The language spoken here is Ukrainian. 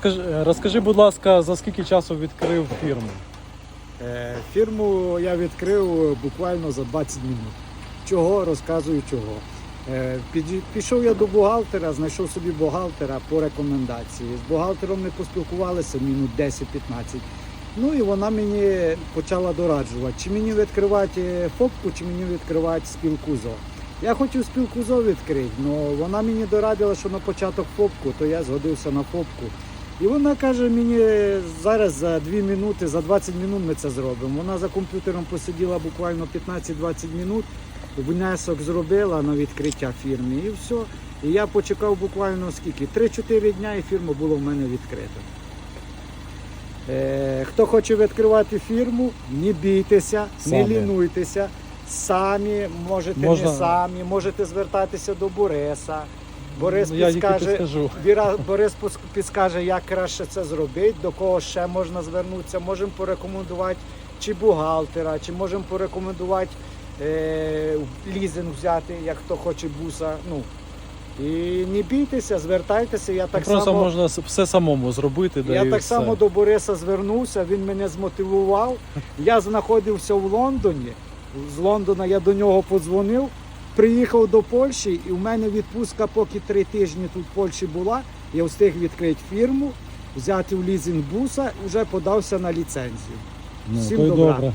Скажи- Розкажи, будь ласка, за скільки часу відкрив фірму? Е, Фірму я відкрив буквально за 20 минут. Чого розказую чого. Е, Пішов я до бухгалтера, знайшов собі бухгалтера по рекомендації. З бухгалтером ми поспілкувалися минут 10-15. Ну і вона мені почала дораджувати, чи мені відкривати ФОПку, чи мені відкривати спілку ЗО. Я хотів спілку ЗО відкрити, але вона мені дорадила, що на початок ФОПку, то я згодився на ФОПку. І вона каже мені зараз за 2 минути, за 20 минут ми це зробимо. Вона за комп'ютером посиділа буквально 15-20 минут, внесок зробила на відкриття фірми і все. І я почекав буквально скільки? 3-4 дня і фірма була в мене відкрита. Е, хто хоче відкривати фірму, не бійтеся, Самі. не лінуйтеся. Самі можете Можна- не самі, можете звертатися до Бориса. Борис Ну, Я тільки підскаже, підскажу. Віра- Борис пос- підскаже, як краще це зробити, до кого ще можна звернутися. Можемо порекомендувати чи бухгалтера, чи можемо порекомендувати е, лізинг взяти, як хто хоче буса. Ну, і не бійтеся, звертайтеся. Я так Просто само, можна с- все самому зробити. да, я і так все. само до Бориса звернувся, він мене змотивував. Я знаходився в Лондоні. З Лондона я до нього подзвонив, приїхав до Польщі, і в мене відпустка, поки три тижні тут в Польщі була. Я встиг відкрити фірму, взяти в лізинг буса, вже подався на ліцензію. Ну, Всім добра. добре.